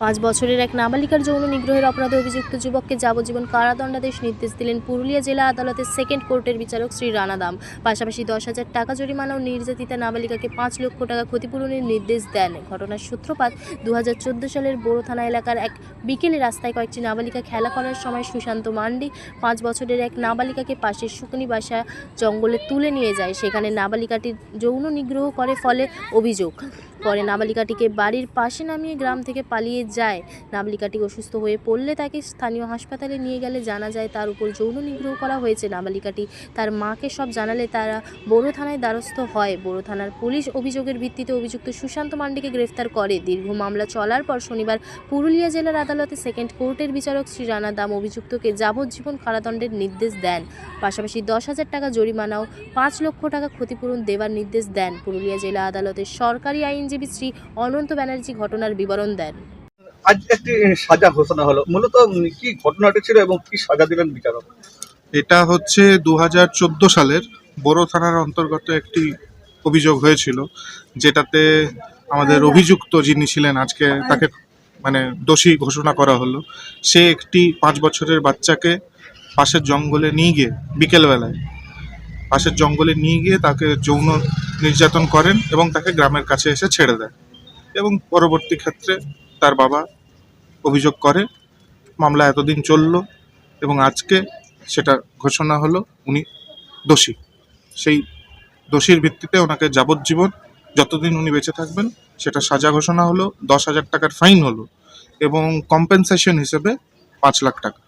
পাঁচ বছরের এক নাবালিকার যৌন নিগ্রহের অপরাধে অভিযুক্ত যুবককে যাবজ্জীবন কারাদণ্ডাদেশ নির্দেশ দিলেন পুরুলিয়া জেলা আদালতের সেকেন্ড কোর্টের বিচারক শ্রী রানা দাম। পাশাপাশি দশ হাজার টাকা জরিমানা ও নির্যাতিতা নাবালিকাকে পাঁচ লক্ষ টাকা ক্ষতিপূরণের নির্দেশ দেন। ঘটনার সূত্রপাত দু হাজার চোদ্দ সালের বোরো থানা এলাকার এক বিকেলে রাস্তায় কয়েকটি নাবালিকা খেলা করার সময় সুশান্ত মান্ডি পাঁচ বছরের এক নাবালিকাকে পাশের শুকনি বাসা জঙ্গলে তুলে নিয়ে যায়। সেখানে নাবালিকাটির যৌন নিগ্রহ করে ফলে অভিযোগ। পরে নাবালিকাটিকে বাড়ির পাশে নামিয়ে গ্রাম থেকে পালিয়ে যায়। নাবালিকাটি অসুস্থ হয়ে পড়লে তাকে স্থানীয় হাসপাতালে নিয়ে গেলে জানা যায় তার উপর যৌন নিগ্রহ করা হয়েছে। নাবালিকাটি তার মাকে সব জানালে তারা বড় থানায় দ্বারস্থ হয়। বড় থানার পুলিশ অভিযোগের ভিত্তিতে অভিযুক্ত সুশান্ত মান্ডিকে গ্রেফতার করে। দীর্ঘ মামলা চলার পর শনিবার পুরুলিয়া জেলার আদালতে সেকেন্ড কোর্টের বিচারক শ্রী রানা দাম অভিযুক্তকে যাবজ্জীবন কারাদণ্ডের নির্দেশ দেন। পাশাপাশি দশ হাজার টাকা জরিমানাও পাঁচ লক্ষ টাকা ক্ষতিপূরণ দেওয়ার নির্দেশ দেন। পুরুলিয়া জেলা আদালতের সরকারি আইনজীবী শ্রী অনন্ত ব্যানার্জি ঘটনার বিবরণ দেন। আজ একটি সাজা ঘোষণা হলো। মূলত কি ঘটনাটি ছিল এবং কি সাজা দিলেন বিচারক? এটা হচ্ছে দু হাজার চোদ্দ সালের বড় থানার অন্তর্গত একটি অভিযোগ হয়েছিল, যেটাতে আমাদের অভিযুক্ত যিনি ছিলেন, আজকে তাকে মানে দোষী ঘোষণা করা হলো। সে একটি পাঁচ বছরের বাচ্চাকে পাশের জঙ্গলে নিয়ে গিয়ে, বিকেলবেলায় পাশের জঙ্গলে নিয়ে গিয়ে তাকে যৌন নির্যাতন করেন এবং তাকে গ্রামের কাছে এসে ছেড়ে দেয় এবং পরবর্তী ক্ষেত্রে তার বাবা অভিযোগ করে, মামলা এতদিন চলল এবং আজকে সেটা ঘোষণা হলো উনি দোষী। সেই দোষীর ভিত্তিতে ওনাকে যাবজ্জীবন যতদিন উনি বেঁচে থাকবেন সেটা সাজা ঘোষণা হলো, দশ হাজার টাকার ফাইন হলো এবং কম্পেনসেশন হিসেবে পাঁচ লাখ টাকা।